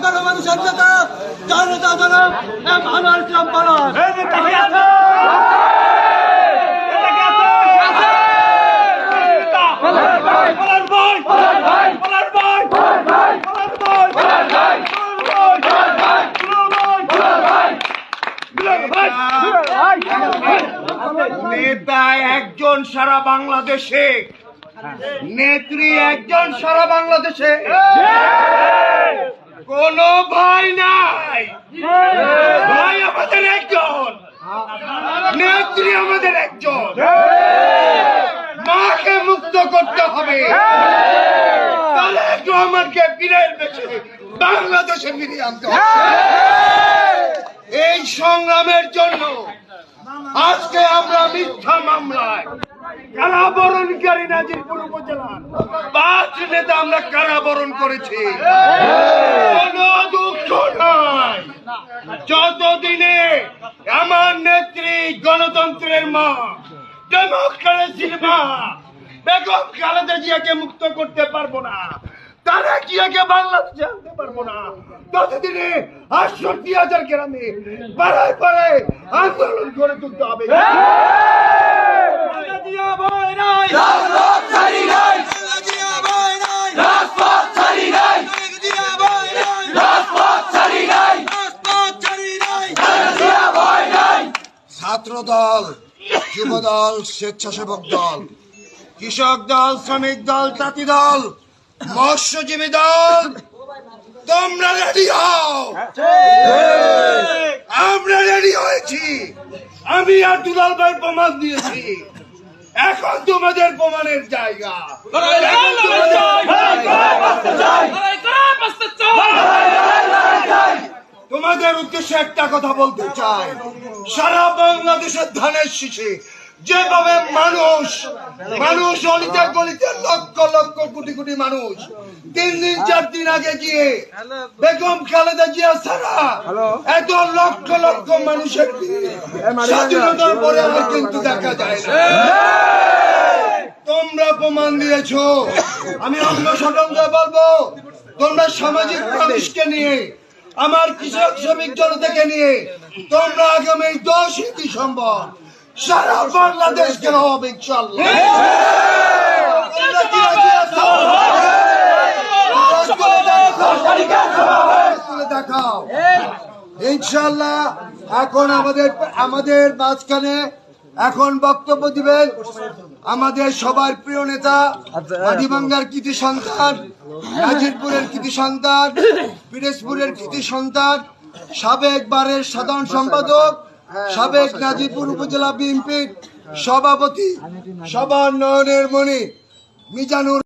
নেতা জনতা জনক এম আনোয়ার ইসলাম পালন নেতা একজন সারা বাংলাদেশে নেত্রী একজন সারা বাংলাদেশে। কোন ভাই নাই। ভাই আমাদের একজন। নেত্রী আমাদের একজন। মাকে মুক্ত করতে হবে। তারেক রহমানকে ফিরের বেছে বাংলাদেশে ফিরিয়ে আনতে হবে। এই সংগ্রামের জন্য আজকে আমরা মিথ্যা মামলায় কারাবরণকারী নাজিরপুর উপজেলার নেতা আমরা কারাবরণ করেছি। কোনো দুঃখ নাই। যতদিনে আমার নেত্রী গণতন্ত্রের মা ডেমোক্রেসির মা বেগম খালেদা জিয়াকে মুক্ত করতে পারব না তারা জিয়াকে বাংলাদেশে আনতে পারব না ততদিনে আটষট্টি হাজার গ্রামে পাড়ায় পাড়ায় আন্দোলন করে তুলতে হবে। ছাত্র দল যুব দল স্বেচ্ছাসেবক দল, কৃষক দল, শ্রমিক দল, জাতি দল, মৎস্যজীবী দল, তোমরা রেডি হও। আমরা রেডি হয়েছি। আমি আর দুলাল ভাই প্রমাণ দিয়েছি। এখন তোমাদের প্রমাণের জায়গা এখন তোমাদের- তোমাদের উদ্দেশ্যে একটা কথা বলতে চাই। সারা বাংলাদেশের ধানের শীষে যেভাবে মানুষ মানুষ অলিতে গলিতে লক্ষ লক্ষ কোটি কোটি মানুষ তিন দিন চার দিন আগে গিয়ে বেগম খালেদা জিয়া ছাড়া এত লক্ষ লক্ষ মানুষের স্বাধীনতার পরে আর কিন্তু দেখা যায় না। তোমরা প্রমাণ দিয়েছ। আমি অন্য স্বতন্ত্র বলব তোমরা সামাজিক মানুষকে নিয়ে আমার কৃষক শ্রমিক জনতাকে নিয়ে তোমরা আগামী দশই ডিসেম্বর সারা বাংলাদেশ গেল হবে ইনশাল্লাহ দেখাও। ইনশাল্লাহ এখন আমাদের আমাদের মাঝখানে এখন বক্তব্য দিবেন আমাদের সবার প্রিয় নেতা মাদিবাঙ্গার কৃতি সন্তান গাজীরপুরের কৃতি সন্তান, পিরেজপুরের কৃতি সন্তান, সাবেক বারের সাধারণ সম্পাদক, সাবেক গাজীপুর উপজেলা বিএনপির সভাপতি, সবার নয়নের মণি, মিজানুর